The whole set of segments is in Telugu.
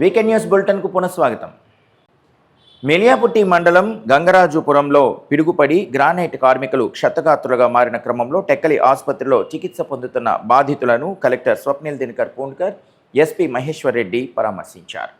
వీకెండ్ న్యూస్ బులెటిన్కు పునఃస్వాగతం. మెలియాపుట్టి మండలం గంగరాజుపురంలో పిడుగుపడి గ్రానైట్ కార్మికులు క్షతగాత్రులుగా మారిన క్రమంలో టెక్కలి ఆసుపత్రిలో చికిత్స పొందుతున్న బాధితులను కలెక్టర్ స్వప్నిల్ దినకర్ పూన్కర్ ఎస్పీ మహేశ్వర్ రెడ్డి పరామర్శించారు.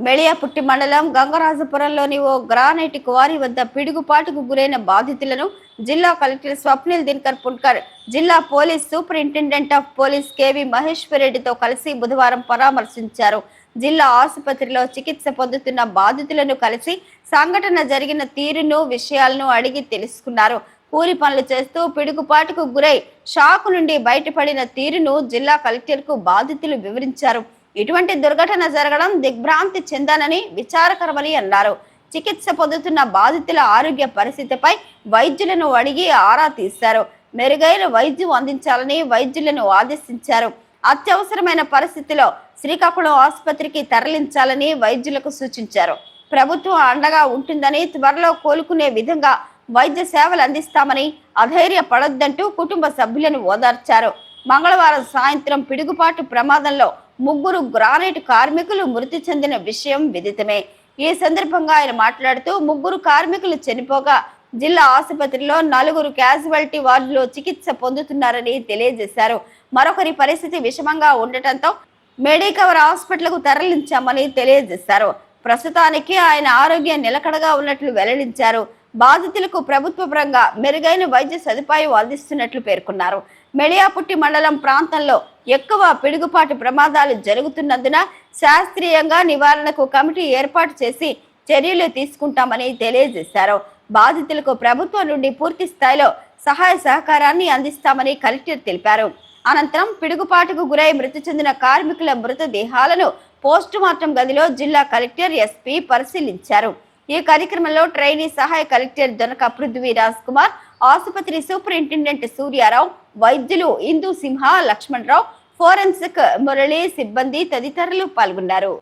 మెళియాపుట్టి మండలం గంగరాజపురంలోని ఓ గ్రానైట్ క్వారీ వద్ద పిడుగుపాటుకు గురైన బాధితులను జిల్లా కలెక్టర్ స్వప్నిల్ దినకర్ పుల్కర్ జిల్లా police superintendent of police KV Maheshwar రెడ్డితో కలిసి బుధవారం పరామర్శించారు. జిల్లా ఆసుపత్రిలో చికిత్స పొందుతున్న బాధితులను కలిసి సంఘటన జరిగిన తీరును విషయాలను అడిగి తెలుసుకున్నారు. కూలి పనులు చేస్తూ పిడుగుపాటుకు గురై షాక్ నుండి బయటపడిన తీరును జిల్లా కలెక్టర్కు బాధితులు వివరించారు. ఇటువంటి దుర్ఘటన జరగడం దిగ్భ్రాంతి చెందానని విచారకరమని అన్నారు. చికిత్స పొందుతున్న బాధితుల ఆరోగ్య పరిస్థితిపై వైద్యులను అడిగి ఆరా తీశారు. మెరుగైన వైద్యం అందించాలని వైద్యులను ఆదేశించారు. అత్యవసరమైన పరిస్థితిలో శ్రీకాకుళం ఆసుపత్రికి తరలించాలని వైద్యులకు సూచించారు. ప్రభుత్వం అండగా ఉంటుందని త్వరలో కోలుకునే విధంగా వైద్య సేవలు అందిస్తామని అధైర్య పడొద్దంటూ కుటుంబ సభ్యులను ఓదార్చారు. మంగళవారం సాయంత్రం పిడుగుపాటు ప్రమాదంలో ముగ్గురు గ్రానైట్ కార్మికులు మృతి చెందిన విషయం విదితమే. ఈ సందర్భంగా ఆయన మాట్లాడుతూ ముగ్గురు కార్మికులు చనిపోగా జిల్లా ఆసుపత్రిలో నలుగురు క్యాజువాలిటీ వార్డులో చికిత్స పొందుతున్నారని తెలియజేశారు. మరొకరి పరిస్థితి విషమంగా ఉండటంతో మెడికవర్ హాస్పిటల్కు తరలించామని తెలియజేశారు. ప్రస్తుతానికి ఆయన ఆరోగ్యం నిలకడగా ఉన్నట్లు వెల్లడించారు. బాధితులకు ప్రభుత్వ పరంగా మెరుగైన వైద్య సదుపాయం అందిస్తున్నట్లు పేర్కొన్నారు. మెళియాపుట్టి మండలం ప్రాంతంలో ఎక్కువ పిడుగుపాటు ప్రమాదాలు జరుగుతున్నందున శాస్త్రీయంగా నివారణకు కమిటీ ఏర్పాటు చేసి చర్యలు తీసుకుంటామని తెలియజేశారు. బాధితులకు ప్రభుత్వం నుండి పూర్తి స్థాయిలో సహాయ సహకారాన్ని అందిస్తామని కలెక్టర్ తెలిపారు. అనంతరం పిడుగుపాటుకు గురై మృతి చెందిన కార్మికుల మృతదేహాలను పోస్టుమార్టం గదిలో జిల్లా కలెక్టర్ ఎస్పీ పరిశీలించారు. ఈ కార్యక్రమంలో ట్రైనీ సహాయ కలెక్టర్ దొనక పృథ్వీ రాజ్ కుమార్ ఆసుపత్రి సూపరింటెండెంట్ సూర్యారావు వైద్యులు ఇందు సింహ లక్ష్మణరావు ఫోరెన్సిక్ మురళి సిబ్బంది తదితరులు పాల్గొన్నారు.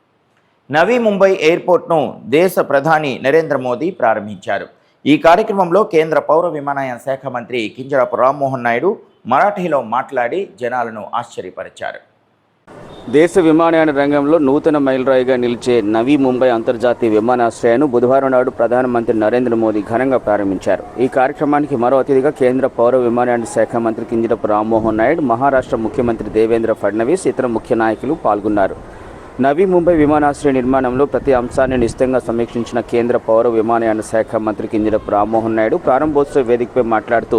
నవీ ముంబై ఎయిర్పోర్ట్ను దేశ ప్రధాని నరేంద్ర మోదీ ప్రారంభించారు. ఈ కార్యక్రమంలో కేంద్ర పౌర విమానయాన శాఖ మంత్రి కింజరాపు రామ్మోహన్ నాయుడు మరాఠీలో మాట్లాడి జనాలను ఆశ్చర్యపరిచారు. దేశ విమానయాన రంగంలో నూతన మైలురాయిగా నిలిచే నవీ ముంబై అంతర్జాతీయ విమానాశ్రయాన్ని బుధవారం నాడు ప్రధానమంత్రి నరేంద్ర మోదీ ఘనంగా ప్రారంభించారు. ఈ కార్యక్రమానికి మరో అతిథిగా కేంద్ర పౌర విమానయాన శాఖ మంత్రి కింజరపు రామ్మోహన్ నాయుడు మహారాష్ట్ర ముఖ్యమంత్రి దేవేంద్ర ఫడ్నవీస్ ఇతర ముఖ్య నాయకులు పాల్గొన్నారు. నవీ ముంబై విమానాశ్రయ నిర్మాణంలో ప్రతి అంశాన్ని నిశ్చితంగా సమీక్షించిన కేంద్ర పౌర విమానయాన శాఖ మంత్రి కింజరపు రామ్మోహన్ నాయుడు ప్రారంభోత్సవ వేదికపై మాట్లాడుతూ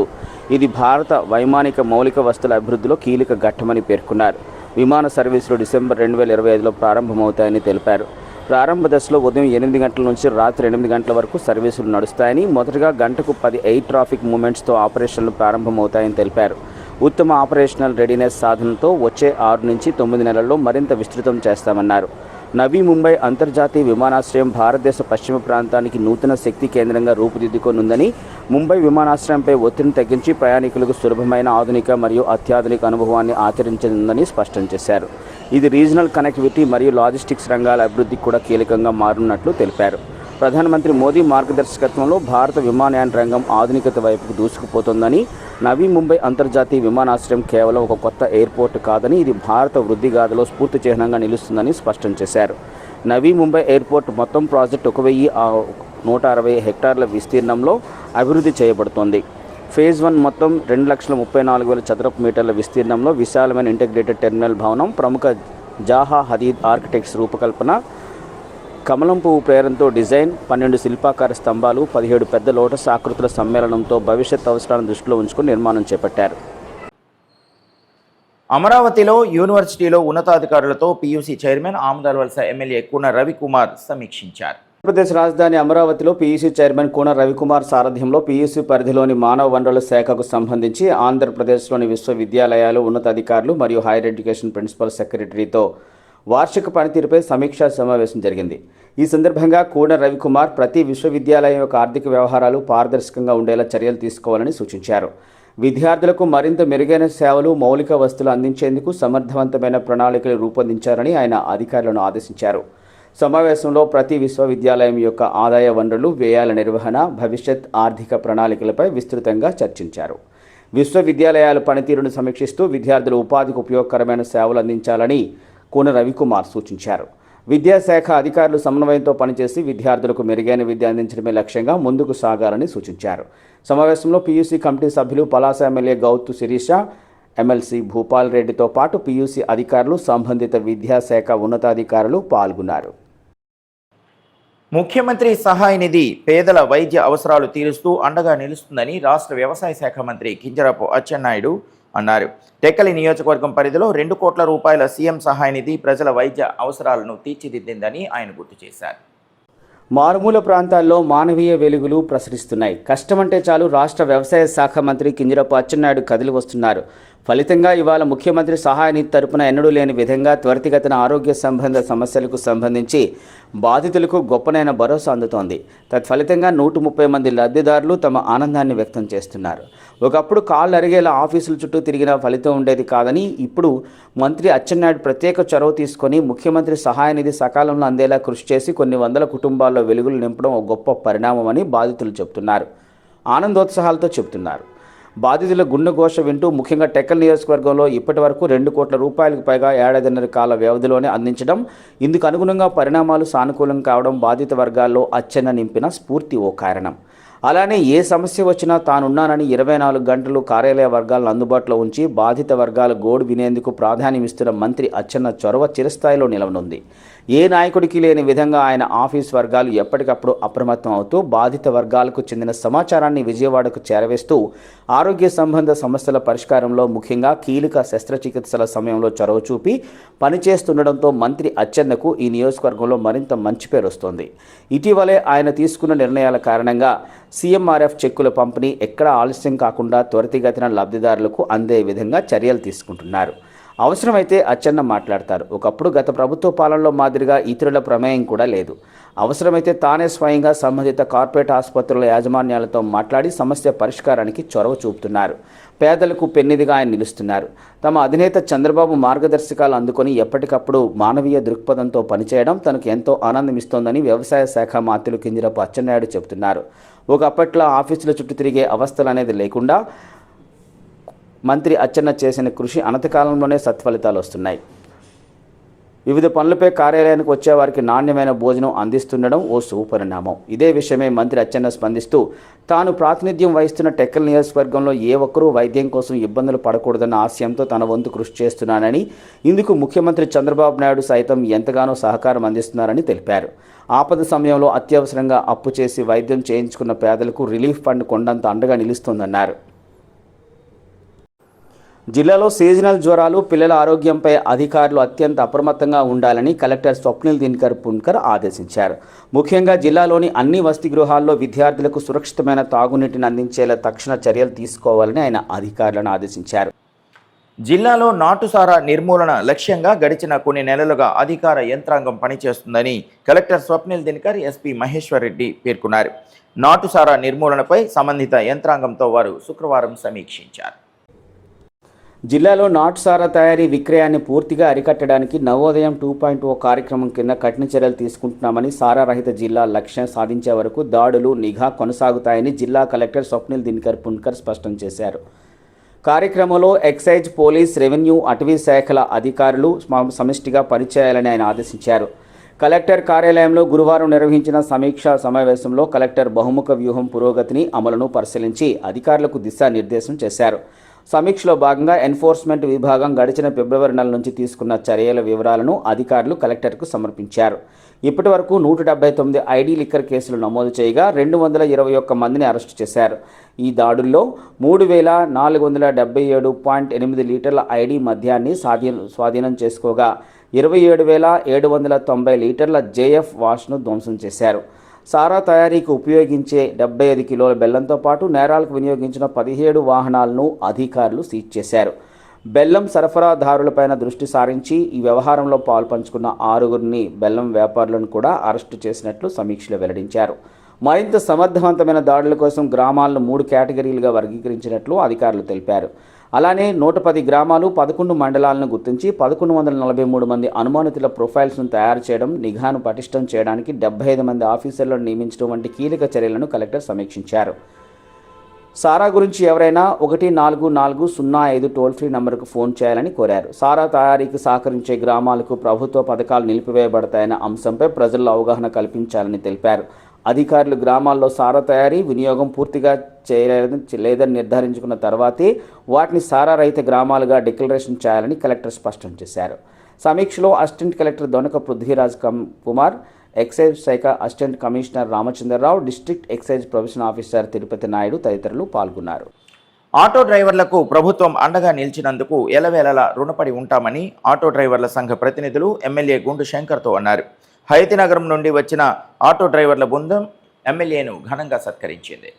ఇది భారత వైమానిక మౌలిక వస్తుల అభివృద్ధిలో కీలక ఘట్టమని పేర్కొన్నారు. విమాన సర్వీసులు డిసెంబర్ రెండు వేల ఇరవై ఐదులో ప్రారంభమవుతాయని తెలిపారు. ప్రారంభ దశలో ఉదయం ఎనిమిది గంటల నుంచి రాత్రి ఎనిమిది గంటల వరకు సర్వీసులు నడుస్తాయని మొదటగా గంటకు పది ఎయిర్ ట్రాఫిక్ మూమెంట్స్తో ఆపరేషన్లు ప్రారంభమవుతాయని తెలిపారు. ఉత్తమ ఆపరేషనల్ రెడీనెస్ సాధనతో వచ్చే ఆరు నుంచి తొమ్మిది నెలల్లో మరింత విస్తృతం చేస్తామన్నారు. నవీ ముంబై అంతర్జాతీయ విమానాశ్రయం భారతదేశ పశ్చిమ ప్రాంతానికి నూతన శక్తి కేంద్రంగా రూపుదిద్దుకోనుందని ముంబై విమానాశ్రయంపై ఒత్తిడిని తగ్గించి ప్రయాణికులకు సులభమైన ఆధునిక మరియు అత్యాధునిక అనుభవాన్ని ఆచరించనుందని స్పష్టం చేశారు. ఇది రీజనల్ కనెక్టివిటీ మరియు లాజిస్టిక్స్ రంగాల అభివృద్ధికి కూడా కీలకంగా మారున్నట్లు తెలిపారు. ప్రధానమంత్రి మోదీ మార్గదర్శకత్వంలో భారత విమానయాన రంగం ఆధునికత వైపుకు దూసుకుపోతోందని నవీ ముంబై అంతర్జాతీయ విమానాశ్రయం కేవలం ఒక కొత్త ఎయిర్పోర్ట్ కాదని ఇది భారత వృద్ధిగాథలో స్ఫూర్తి చిహ్నంగా నిలుస్తుందని స్పష్టం చేశారు. నవీ ముంబై ఎయిర్పోర్ట్ మొత్తం ప్రాజెక్ట్ ఒక వెయ్యి నూట అరవై హెక్టార్ల విస్తీర్ణంలో అభివృద్ధి చేయబడుతోంది. ఫేజ్ వన్ మొత్తం రెండు లక్షల ముప్పై నాలుగు వేల చదరపు మీటర్ల విస్తీర్ణంలో విశాలమైన ఇంటిగ్రేటెడ్ టెర్మినల్ భవనం ప్రముఖ జాహా హదీద్ ఆర్కిటెక్ట్స్ రూపకల్పన కమలం పువ్వు ప్రేరణతో డిజైన్ పన్నెండు శిల్పాకార స్తంభాలు పదిహేడు పెద్ద లోటస్ ఆకృతుల సమ్మేళనంతో భవిష్యత్ అవసరాలను దృష్టిలో ఉంచుకుని నిర్మాణం చేపట్టారు. అమరావతిలో యూనివర్సిటీలో ఉన్నతాధికారులతో పీయూసీ చైర్మన్ ఆమదాల వలస ఎమ్మెల్యే కూన రవికుమార్ సమీక్షించారు. ఆంధ్రప్రదేశ్ రాజధాని అమరావతిలో పీయూసీ చైర్మన్ కూన రవికుమార్ సారథ్యంలో పీయూసీ పరిధిలోని మానవ వనరుల శాఖకు సంబంధించి ఆంధ్రప్రదేశ్లోని విశ్వవిద్యాలయాలు ఉన్నతాధికారులు మరియు హైయర్ ఎడ్యుకేషన్ ప్రిన్సిపల్ సెక్రటరీతో వార్షిక పనితీరుపై సమీక్షా సమావేశం జరిగింది. ఈ సందర్భంగా కూడ రవికుమార్ ప్రతి విశ్వవిద్యాలయం యొక్క ఆర్థిక వ్యవహారాలు పారదర్శకంగా ఉండేలా చర్యలు తీసుకోవాలని సూచించారు. విద్యార్థులకు మరింత మెరుగైన సేవలు మౌలిక వస్తువులు అందించేందుకు సమర్థవంతమైన ప్రణాళికలు రూపొందించారని ఆయన అధికారులను ఆదేశించారు. సమావేశంలో ప్రతి విశ్వవిద్యాలయం యొక్క ఆదాయ వనరులు వ్యయాల నిర్వహణ భవిష్యత్ ఆర్థిక ప్రణాళికలపై విస్తృతంగా చర్చించారు. విశ్వవిద్యాలయాల పనితీరును సమీక్షిస్తూ విద్యార్థులు ఉపాధికి ఉపయోగకరమైన సేవలు అందించాలని కోన రవికుమార్ సూచించారు. విద్యాశాఖ అధికారులు సమన్వయంతో పనిచేసి విద్యార్థులకు మెరుగైన విద్య అందించడమే లక్ష్యంగా ముందుకు సాగాలని సూచించారు. సమావేశంలో పీయూసీ కమిటీ సభ్యులు పలాస ఎమ్మెల్యే గౌతు శిరీష ఎమ్మెల్సీ భూపాల్ రెడ్డితో పాటు పీయూసీ అధికారులు సంబంధిత విద్యాశాఖ ఉన్నతాధికారులు పాల్గొన్నారు. ముఖ్యమంత్రి సహాయ నిధి పేదల వైద్య అవసరాలు తీరుస్తూ అండగా నిలుస్తుందని రాష్ట్ర వ్యవసాయ శాఖ మంత్రి కింజరాపు అచ్చెన్నాయుడు అన్నారు. టెక్కలి నియోజకవర్గం పరిధిలో రెండు కోట్ల రూపాయల సీఎం సహాయ నిధి ప్రజల వైద్య అవసరాలను తీర్చిదిద్దిందని ఆయన గుర్తు చేశారు. మారుమూల ప్రాంతాల్లో మానవీయ వెలుగులు ప్రసరిస్తున్నాయి. కష్టమంటే చాలు రాష్ట్ర వ్యవసాయ శాఖ మంత్రి కింజరపు అచ్చెన్నాయుడు కదిలి వస్తున్నారు. ఫలితంగా ఇవాళ ముఖ్యమంత్రి సహాయ నిధి తరపున ఎన్నడూ లేని విధంగా త్వరితగతిన ఆరోగ్య సంబంధ సమస్యలకు సంబంధించి బాధితులకు గొప్పనైన భరోసా అందుతోంది. తత్ఫలితంగా నూట ముప్పై మంది లబ్ధిదారులు తమ ఆనందాన్ని వ్యక్తం చేస్తున్నారు. ఒకప్పుడు కాళ్ళు అరిగేలా ఆఫీసుల చుట్టూ తిరిగిన ఫలితం ఉండేది కాదని ఇప్పుడు మంత్రి అచ్చెన్నాయుడు ప్రత్యేక చొరవ తీసుకొని ముఖ్యమంత్రి సహాయ నిధి సకాలంలో అందేలా కృషి చేసి కొన్ని వందల కుటుంబాల్లో వెలుగులు నింపడం ఒక గొప్ప పరిణామమని బాధితులు చెబుతున్నారు. ఆనందోత్సాహాలతో చెబుతున్నారు. బాధితుల గుండెఘోష వింటూ ముఖ్యంగా టెక్కల్ నియోజకవర్గంలో ఇప్పటి వరకు రెండు కోట్ల రూపాయలకు పైగా ఏడాదిన్నర కాల వ్యవధిలోనే అందించడం ఇందుకు అనుగుణంగా పరిణామాలు సానుకూలం కావడం బాధిత వర్గాల్లో అచ్చెన్న నింపిన స్ఫూర్తి ఓ కారణం. అలానే ఏ సమస్య వచ్చినా తానున్నానని ఇరవై నాలుగు గంటలు కార్యాలయ వర్గాలను అందుబాటులో ఉంచి బాధిత వర్గాల గోడు వినేందుకు ప్రాధాన్యమిస్తున్న మంత్రి అచ్చెన్న చొరవ చిరస్థాయిలో నిలవనుంది. ఏ నాయకుడికి లేని విధంగా ఆయన ఆఫీస్ వర్గాలు ఎప్పటికప్పుడు అప్రమత్తం అవుతూ బాధిత వర్గాలకు చెందిన సమాచారాన్ని విజయవాడకు చేరవేస్తూ ఆరోగ్య సంబంధ సమస్యల పరిష్కారంలో ముఖ్యంగా కీలక శస్త్రచికిత్సల సమయంలో చొరవ చూపి పనిచేస్తుండడంతో మంత్రి అచ్చెన్నకు ఈ నియోజకవర్గంలో మరింత మంచి పేరు వస్తోంది. ఇటీవలే ఆయన తీసుకున్న నిర్ణయాల కారణంగా సీఎంఆర్ఎఫ్ చెక్కుల పంపిణీ ఎక్కడా ఆలస్యం కాకుండా త్వరితగతిన లబ్ధిదారులకు అందే విధంగా చర్యలు తీసుకుంటున్నారు. అవసరమైతే అచ్చెన్న మాట్లాడతారు. ఒకప్పుడు గత ప్రభుత్వ పాలనలో మాదిరిగా ఇతరుల ప్రమేయం కూడా లేదు. అవసరమైతే తానే స్వయంగా సంబంధిత కార్పొరేట్ ఆసుపత్రుల యాజమాన్యాలతో మాట్లాడి సమస్య పరిష్కారానికి చొరవ చూపుతున్నారు. పేదలకు పెన్నిదిగా ఆయన నిలుస్తున్నారు. తమ అధినేత చంద్రబాబు మార్గదర్శకాలు అందుకొని ఎప్పటికప్పుడు మానవీయ దృక్పథంతో పనిచేయడం తనకు ఎంతో ఆనందమిస్తోందని వ్యవసాయ శాఖ మాతులు కింజరపు అచ్చెన్నాయుడు చెబుతున్నారు. ఒకప్పట్లో ఆఫీసుల చుట్టూ తిరిగే అవస్థలు అనేది లేకుండా మంత్రి అచ్చెన్న చేసిన కృషి అనతికాలంలోనే సత్ఫలితాలు వస్తున్నాయి. వివిధ పనులపై కార్యాలయానికి వచ్చేవారికి నాణ్యమైన భోజనం అందిస్తుండడం ఓ సుపరిణామం. ఇదే విషయమై మంత్రి అచ్చెన్న స్పందిస్తూ తాను ప్రాతినిధ్యం వహిస్తున్న టెక్కల్ నియోజకవర్గంలో ఏ ఒక్కరూ వైద్యం కోసం ఇబ్బందులు పడకూడదన్న ఆశయంతో తన వంతు కృషి చేస్తున్నానని ఇందుకు ముఖ్యమంత్రి చంద్రబాబు నాయుడు సైతం ఎంతగానో సహకారం అందిస్తున్నారని తెలిపారు. ఆపద సమయంలో అత్యవసరంగా అప్పు చేసి వైద్యం చేయించుకున్న పేదలకు రిలీఫ్ ఫండ్ కొండంత అండగా నిలుస్తోందన్నారు. జిల్లాలో సీజనల్ జ్వరాలు పిల్లల ఆరోగ్యంపై అధికారులు అత్యంత అప్రమత్తంగా ఉండాలని కలెక్టర్ స్వప్నిల్ దినకర్ పున్కర్ ఆదేశించారు. ముఖ్యంగా జిల్లాలోని అన్ని వసతి గృహాల్లో విద్యార్థులకు సురక్షితమైన తాగునీటిని అందించేలా తక్షణ చర్యలు తీసుకోవాలని ఆయన అధికారులను ఆదేశించారు. జిల్లాలో నాటుసారా నిర్మూలన లక్ష్యంగా గడిచిన కొన్ని నెలలుగా అధికార యంత్రాంగం పనిచేస్తుందని కలెక్టర్ స్వప్నిల్ దినకర్ ఎస్పీ మహేశ్వర్ రెడ్డి పేర్కొన్నారు. నాటుసారా నిర్మూలనపై సంబంధిత యంత్రాంగంతో వారు శుక్రవారం సమీక్షించారు. జిల్లాలో నాటుసారా తయారీ విక్రయాన్ని పూర్తిగా అరికట్టడానికి నవోదయం టూ పాయింట్ ఓ కార్యక్రమం కింద కఠిన చర్యలు తీసుకుంటున్నామని సారా రహిత జిల్లా లక్ష్యం సాధించే వరకు దాడులు నిఘా కొనసాగుతాయని జిల్లా కలెక్టర్ స్వప్నిల్ దినకర్ పున్కర్ స్పష్టం చేశారు. కార్యక్రమంలో ఎక్సైజ్ పోలీస్ రెవెన్యూ అటవీ శాఖల అధికారులు సమిష్టిగా పనిచేయాలని ఆయన ఆదేశించారు. కలెక్టర్ కార్యాలయంలో గురువారం నిర్వహించిన సమీక్షా సమావేశంలో కలెక్టర్ బహుముఖ వ్యూహం పురోగతిని అమలును పరిశీలించి అధికారులకు దిశానిర్దేశం చేశారు. సమీక్షలో భాగంగా ఎన్ఫోర్స్మెంట్ విభాగం గడిచిన ఫిబ్రవరి నెల నుంచి తీసుకున్న చర్యల వివరాలను అధికారులు కలెక్టర్కు సమర్పించారు. ఇప్పటి వరకు నూట డెబ్బై తొమ్మిది ఐడి లిక్కర్ కేసులు నమోదు చేయగా రెండు వందల ఇరవై ఒక్క మందిని అరెస్టు చేశారు. ఈ దాడుల్లో మూడు వేల నాలుగు వందల డెబ్బై ఏడు పాయింట్ ఎనిమిది లీటర్ల ఐడి మద్యాన్ని స్వాధీనం స్వాధీనం చేసుకోగా ఇరవై ఏడు వేల ఏడు వందల తొంభై లీటర్ల జేఎఫ్ వాష్ను ధ్వంసం చేశారు. సారా తయారీకి ఉపయోగించే డెబ్బై ఐదు కిలోల బెల్లంతో పాటు నేరాలకు వినియోగించిన పదిహేడు వాహనాలను అధికారులు సీజ్ చేశారు. బెల్లం సరఫరాదారులపైన దృష్టి సారించి ఈ వ్యవహారంలో పాల్పంచుకున్న ఆరుగురిని బెల్లం వ్యాపారులను కూడా అరెస్టు చేసినట్లు సమీక్షలు వెల్లడించారు. మరింత సమర్థవంతమైన దాడుల కోసం గ్రామాలను మూడు కేటగిరీలుగా వర్గీకరించినట్లు అధికారులు తెలిపారు. అలానే నూట పది గ్రామాలు పదకొండు మండలాలను గుర్తించి పదకొండు వందల నలభై మూడు మంది అనుమానితుల ప్రొఫైల్స్ను తయారు చేయడం నిఘాను పటిష్టం చేయడానికి డెబ్బై ఐదు మంది ఆఫీసర్లను నియమించడం వంటి కీలక చర్యలను కలెక్టర్ సమీక్షించారు. సారా గురించి ఎవరైనా ఒకటి నాలుగు నాలుగు సున్నా ఐదు టోల్ ఫ్రీ నంబర్కు ఫోన్ చేయాలని కోరారు. సారా తయారీకి సహకరించే గ్రామాలకు ప్రభుత్వ పథకాలు నిలిపివేయబడతాయన్న అంశంపై ప్రజల్లో అవగాహన కల్పించాలని తెలిపారు. అధికారులు గ్రామాల్లో సారా తయారీ వినియోగం పూర్తిగా చేయలేదని లేదని నిర్ధారించుకున్న తర్వాతే వాటిని సారా రహిత గ్రామాలుగా డిక్లరేషన్ చేయాలని కలెక్టర్ స్పష్టం చేశారు. సమీక్షలో assistant collector Donaka Prithviraj Kumar excise శాఖ assistant commissioner Ramachandrarao district excise profession officer Tirupati Naidu తదితరులు పాల్గొన్నారు. ఆటో డ్రైవర్లకు ప్రభుత్వం అండగా నిలిచినందుకు ఎలవేళలా రుణపడి ఉంటామని ఆటో డ్రైవర్ల సంఘ ప్రతినిధులు ఎమ్మెల్యే గుండు శంకర్తో అన్నారు. హయతినగరం నుండి వచ్చిన ఆటో డ్రైవర్ల బృందం ఎమ్మెల్యేను ఘనంగా సత్కరించింది.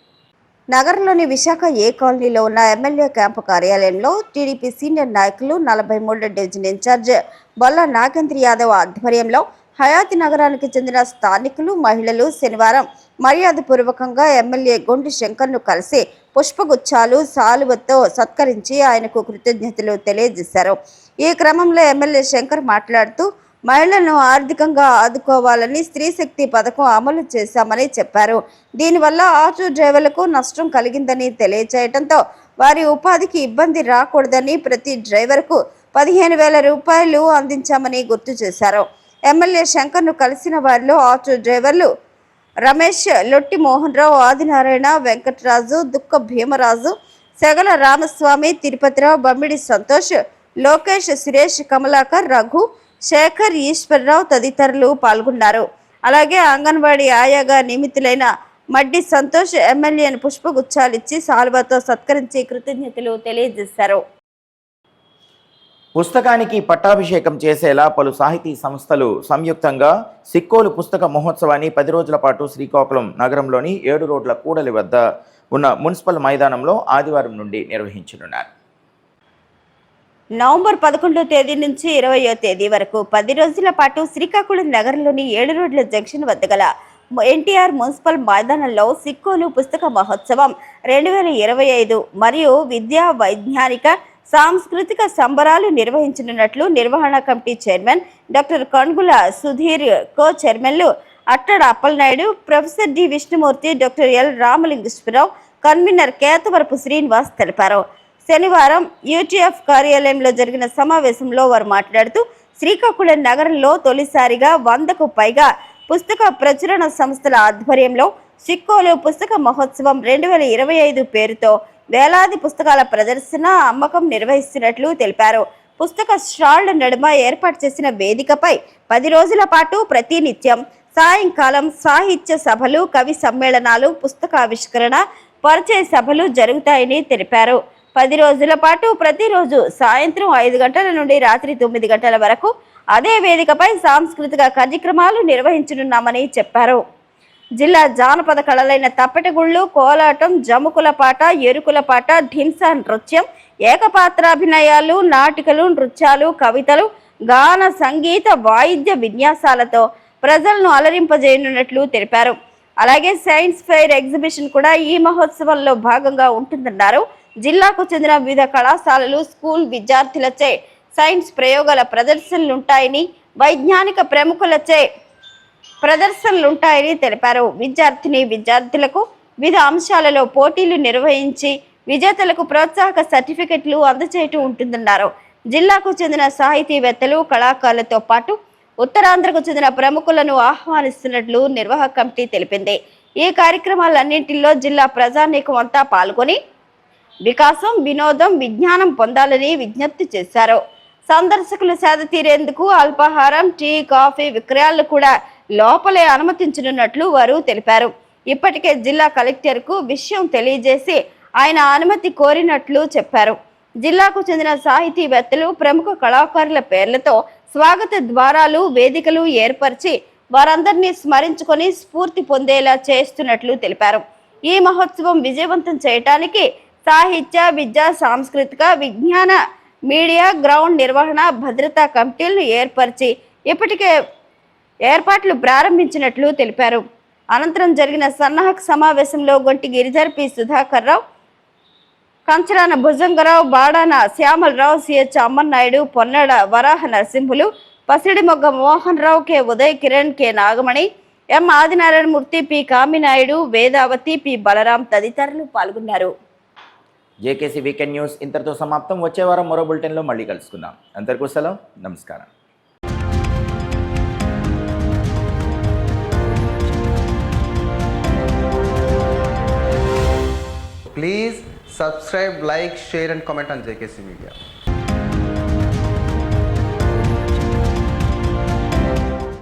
నగరంలోని విశాఖ ఏ కాలనీలో ఉన్న ఎమ్మెల్యే క్యాంపు కార్యాలయంలో టీడీపీ సీనియర్ నాయకులు నలభై మూడో division in charge Bolla Nagendra Yadav ఆధ్వర్యంలో హయాతి నగరానికి చెందిన స్థానికులు మహిళలు శనివారం మర్యాదపూర్వకంగా ఎమ్మెల్యే గొండి శంకర్ను కలిసి పుష్పగుచ్చాలు సాలువతో సత్కరించి ఆయనకు కృతజ్ఞతలు తెలియజేశారు. ఈ క్రమంలో ఎమ్మెల్యే శంకర్ మాట్లాడుతూ మహిళలను ఆర్థికంగా ఆదుకోవాలని స్త్రీ శక్తి పథకం అమలు చేశామని చెప్పారు. దీనివల్ల ఆటో డ్రైవర్లకు నష్టం కలిగిందని తెలియచేయడంతో వారి ఉపాధికి ఇబ్బంది రాకూడదని ప్రతి డ్రైవర్కు పదిహేను వేల రూపాయలు అందించామని గుర్తు చేశారు. ఎమ్మెల్యే శంకర్ను కలిసిన వారిలో ఆటో డ్రైవర్లు రమేష్ లొట్టి మోహన్ రావు ఆదినారాయణ వెంకటరాజు దుక్క భీమరాజు సెగల రామస్వామి తిరుపతిరావు బమ్మిడి సంతోష్ లోకేష్ సురేష్ కమలాకర్ రఘు శేఖర్ ఈశ్వరరావు తదితరులు పాల్గొన్నారు. అలాగే అంగన్వాడీ ఆయాగా నియమితులైన మడ్డి సంతోష్ ఎమ్మెల్యేను పుష్పగుచ్చాలిచ్చి సాల్వాతో సత్కరించి కృతజ్ఞతలు తెలియజేశారు. పుస్తకానికి పట్టాభిషేకం చేసేలా పలు సాహితీ సంస్థలు సంయుక్తంగా సిక్కోలు పుస్తక మహోత్సవాన్ని పది రోజుల పాటు శ్రీకాకుళం నగరంలోని ఏడు రోడ్ల కూడలి వద్ద ఉన్న మున్సిపల్ మైదానంలో ఆదివారం నుండి నిర్వహించనున్నారు. నవంబర్ పదకొండో తేదీ నుంచి ఇరవయో తేదీ వరకు పది రోజుల పాటు శ్రీకాకుళం నగరంలోని ఏడు రోడ్ల జంక్షన్ వద్ద గల ఎన్టీఆర్ మున్సిపల్ మైదానంలో సిక్కోలు పుస్తక మహోత్సవం రెండు వేల ఇరవై ఐదు మరియు విద్యా వైజ్ఞానిక సాంస్కృతిక సంబరాలు నిర్వహించనున్నట్లు నిర్వహణ committee chairman doctor Kanugula Sudheer co చైర్మన్లు Attada Appalanaidu professor D Vishnumurthy doctor L Ramalingeswararao convener Ketavarapu Srinivas తెలిపారు. శనివారం యూటీఎఫ్ కార్యాలయంలో జరిగిన సమావేశంలో వారు మాట్లాడుతూ శ్రీకాకుళం నగరంలో తొలిసారిగా వందకు పైగా పుస్తక ప్రచురణ సంస్థల ఆధ్వర్యంలో సిక్కోలు పుస్తక మహోత్సవం రెండు వేల ఇరవై ఐదు పేరుతో వేలాది పుస్తకాల ప్రదర్శన అమ్మకం నిర్వహిస్తున్నట్లు తెలిపారు. పుస్తక స్టాళ్ళ నడుమ ఏర్పాటు చేసిన వేదికపై పది రోజుల పాటు ప్రతినిత్యం సాయంకాలం సాహిత్య సభలు కవి సమ్మేళనాలు పుస్తకావిష్కరణ పరిచయ సభలు జరుగుతాయని తెలిపారు. పది రోజుల పాటు ప్రతిరోజు సాయంత్రం ఐదు గంటల నుండి రాత్రి తొమ్మిది గంటల వరకు అదే వేదికపై సాంస్కృతిక కార్యక్రమాలు నిర్వహించనున్నామని చెప్పారు. జిల్లా జానపద కళలైన తప్పెటగుళ్ళు కోలాటం జముకుల పాట ఎరుకుల పాట ఢింసా నృత్యం ఏకపాత్రాభినయాలు నాటికలు నృత్యాలు కవితలు గాన సంగీత వాయిద్య విన్యాసాలతో ప్రజలను అలరింపజేయనున్నట్లు తెలిపారు. అలాగే సైన్స్ ఫెయిర్ ఎగ్జిబిషన్ కూడా ఈ మహోత్సవంలో భాగంగా ఉంటుందన్నారు. జిల్లాకు చెందిన వివిధ కళాశాలలు స్కూల్ విద్యార్థులచే సైన్స్ ప్రయోగాల ప్రదర్శనలుంటాయని వైజ్ఞానిక ప్రముఖులచే ప్రదర్శనలుంటాయని తెలిపారు. విద్యార్థిని విద్యార్థులకు వివిధ అంశాలలో పోటీలు నిర్వహించి విజేతలకు ప్రోత్సాహక సర్టిఫికెట్లు అందచేయటం ఉంటుందన్నారు. జిల్లాకు చెందిన సాహితీవేత్తలు కళాకారులతో పాటు ఉత్తరాంధ్రకు చెందిన ప్రముఖులను ఆహ్వానిస్తున్నట్లు నిర్వాహక కమిటీ తెలిపింది. ఈ కార్యక్రమాలన్నింటిలో జిల్లా ప్రజానీకం అంతా పాల్గొని వికాసం వినోదం విజ్ఞానం పొందాలని విజ్ఞప్తి చేశారు. సందర్శకులు సేద తీరేందుకు అల్పాహారం టీ కాఫీ విక్రయాలను కూడా లోపలే అనుమతించనున్నట్లు వారు తెలిపారు. ఇప్పటికే జిల్లా కలెక్టర్కు విషయం తెలియజేసి ఆయన అనుమతి కోరినట్లు చెప్పారు. జిల్లాకు చెందిన సాహితీవేత్తలు ప్రముఖ కళాకారుల పేర్లతో స్వాగత ద్వారాలు వేదికలు ఏర్పరిచి వారందరినీ స్మరించుకొని స్ఫూర్తి పొందేలా చేస్తున్నట్లు తెలిపారు. ఈ మహోత్సవం విజయవంతం చేయటానికి సాహిత్య విద్య సాంస్కృతిక విజ్ఞాన మీడియా గ్రౌండ్ నిర్వహణ భద్రతా కమిటీలను ఏర్పరిచి ఇప్పటికే ఏర్పాట్లు ప్రారంభించినట్లు తెలిపారు. అనంతరం జరిగిన సన్నాహక సమావేశంలో Gonti Giridhar P. Sudhakar Rao Kancharana Bhujangarao Badana Syamalarao CH Ammannaidu Ponnada Varaha Narasimhulu Pasidimogga Mohan Rao K. Uday Kiran K. Nagamani ఎం. ఆదినారాయణమూర్తి పి. కామినాయుడు వేదావతి పి. బలరాం తదితరులు పాల్గొన్నారు. జేకేసీ వీకెండ్ న్యూస్ ఇంతటితో సమాప్తం. వచ్చే వారం మరో బులెటిన్లో మళ్ళీ కలుసుకుందాం. అందరికీ సెలవు. నమస్కారం. Please subscribe like share and comment on JKC media